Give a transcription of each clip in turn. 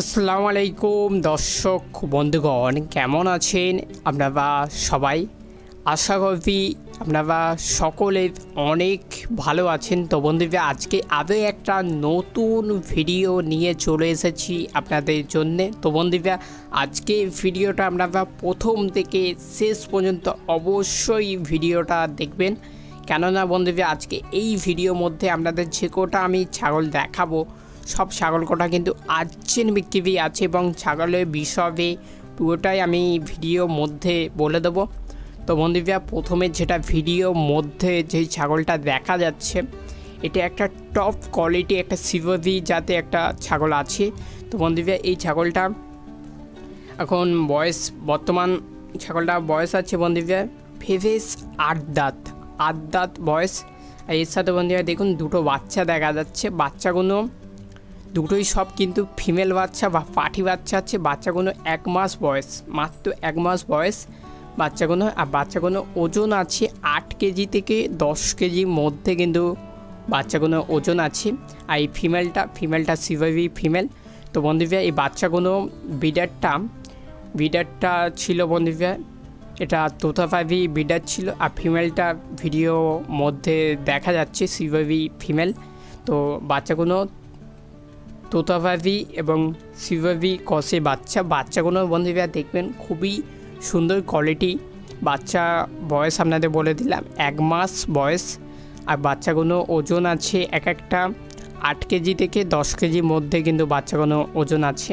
আসসালামু আলাইকুম দর্শক, বন্ধুগণ, কেমন আছেন আপনারা সবাই? আশা করি আপনারা সকলে অনেক ভালো আছেন। তো বন্ধুরা, আজকে আরও একটা নতুন ভিডিও নিয়ে চলে এসেছি আপনাদের জন্যে। তো বন্ধুরা, আজকে ভিডিওটা আপনারা প্রথম থেকে শেষ পর্যন্ত অবশ্যই ভিডিওটা দেখবেন। কেননা বন্ধুরা, আজকে এই ভিডিওর মধ্যে আপনাদের যে কোটা আমি ছাগল দেখাবো সব ছাগল কোটা কিন্তু আর্জেন্ট বিক্রি আছে এবং ছাগলের বিষয়ে পুরোটাই আমি ভিডিও মধ্যে বলে দেবো। তো বন্ধুরা, প্রথমে যেটা ভিডিও মধ্যে যেই ছাগলটা দেখা যাচ্ছে, এটা একটা টপ কোয়ালিটি একটা সিভি যাতে একটা ছাগল আছে। তো বন্ধুরা, এই ছাগলটা এখন বয়স, বর্তমান ছাগলটা বয়স আছে বন্ধুরা, ফেভেস আট দাঁত আট দাঁত বয়স। আর এর সাথে বন্ধুরা দেখুন, দুটো বাচ্চা দেখা যাচ্ছে। বাচ্চাগুলো দুটোই সব কিন্তু ফিমেল বাচ্চা বা পাঠি বাচ্চা আছে বাচ্চাগুলো এক মাস বয়স, মাত্র এক মাস বয়স। বাচ্চাগুলো, আর বাচ্চাগুলো ওজন আছে আট কেজি থেকে দশ কেজির মধ্যে কিন্তু বাচ্চাগুলো ওজন আছে। আর এই ফিমেলটা ফিমেলটা সিভাইভি ফিমেল। তো বন্ধুরা, এই বাচ্চাগুলো বিডারটা বিডারটা ছিল বন্ধুরা, এটা তোতাফাইভি বিডার ছিল, আর ফিমেলটা ভিডিও মধ্যে দেখা যাচ্ছে সিভাইভি ফিমেল। তো বাচ্চাগুলো তোতাভাবি এবং সিভাবি কষে বাচ্চা, বাচ্চাগুলো বন্ধুরা দেখবেন খুবই সুন্দর কোয়ালিটি বাচ্চা বয়স আপনাদের বলে দিলাম, এক মাস বয়স। আর বাচ্চাগুলো ওজন আছে এক একটা আট কেজি থেকে দশ কেজির মধ্যে কিন্তু বাচ্চাগুলো ওজন আছে।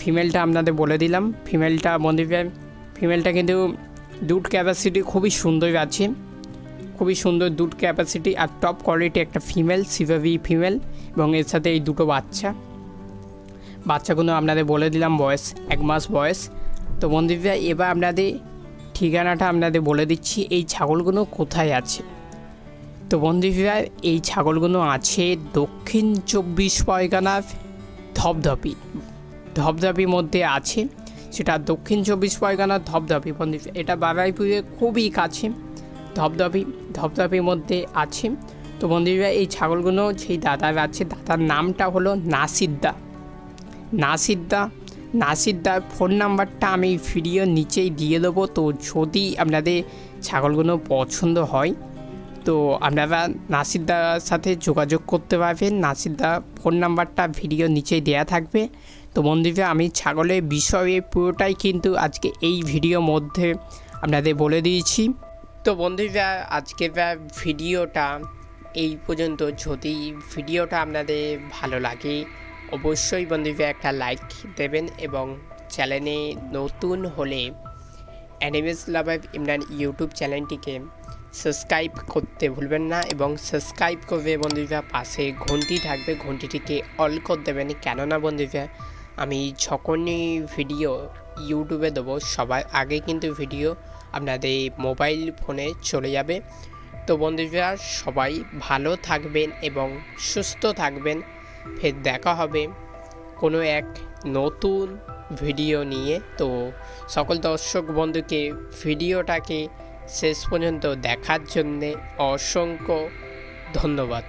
ফিমেলটা আপনাদের বলে দিলাম ফিমেলটা বন্ধুরা ফিমেলটা কিন্তু দুধ ক্যাপাসিটি খুবই সুন্দর আছে। খুবই সুন্দর দুধ ক্যাপাসিটি আর টপ কোয়ালিটি একটা ফিমেল সিভাবি ফিমেল এবং এর সাথে এই দুটো বাচ্চা। বাচ্চাগুলো আপনাদের বলে দিলাম বয়স, এক মাস বয়স। তো বন্ধুরা এবার আপনাদের ঠিকানাটা আপনাদের বলে দিচ্ছি, এই ছাগলগুলো কোথায় আছে? তো বন্ধুরা এই ছাগলগুলো আছে দক্ষিণ চব্বিশ পরগনার ধপধপি, ধপধপির মধ্যে আছে। সেটা দক্ষিণ চব্বিশ পরগনার ধপধপি বন্ধুরা এটা বাবাইপুরে খুবই কাছে। ধপধপি ধপধপির মধ্যে আছে। তো বন্ধুরা, এই ছাগলগুলো সেই দাদার আছে। দাদার নামটা হলো নাসিদ্দা। নাসিদ্দা, নাসিদ্দার ফোন নাম্বারটা আমি ভিডিও নিচেই দিয়ে দেবো। তো যদি আপনাদের ছাগলগুলো পছন্দ হয়, তো আপনারা নাসিদ্দার সাথে যোগাযোগ করতে পারবেন। নাসিদ্দা ফোন নাম্বারটা ভিডিও নিচেই দেওয়া থাকবে। তো বন্ধুরা, আমি ছাগলের বিষয়ে পুরোটাই কিন্তু আজকে এই ভিডিওর মধ্যে আপনাদের বলে দিয়েছি। তো বন্ধুরা আজকের ভিডিওটা, এই পর্যন্ত। যদি ভিডিওটা আপনাদের ভালো লাগে, অবশ্যই বন্ধুরা একটা লাইক দেবেন এবং চ্যানেলে নতুন হলে অ্যানিমেস লাভাইভ ইমরান ইউটিউব চ্যানেলটিকে সাবস্ক্রাইব করতে ভুলবেন না এবং সাবস্ক্রাইব করবে বন্ধুরা পাশে ঘন্টি থাকবে। ঘন্টিটিকে অল করে দেবেন। কেননা বন্ধুরা আমি যখনই ভিডিও ইউটিউবে দেবো, সবার আগে কিন্তু ভিডিও আপনাদের মোবাইল ফোনে চলে যাবে। তো বন্ধুরা সবাই ভালো থাকবেন এবং সুস্থ থাকবেন। ফের দেখা হবে কোনো এক নতুন ভিডিও নিয়ে। তো সকল দর্শক বন্ধুকে ভিডিওটাকে শেষ পর্যন্ত দেখার জন্যে অসংখ্য ধন্যবাদ।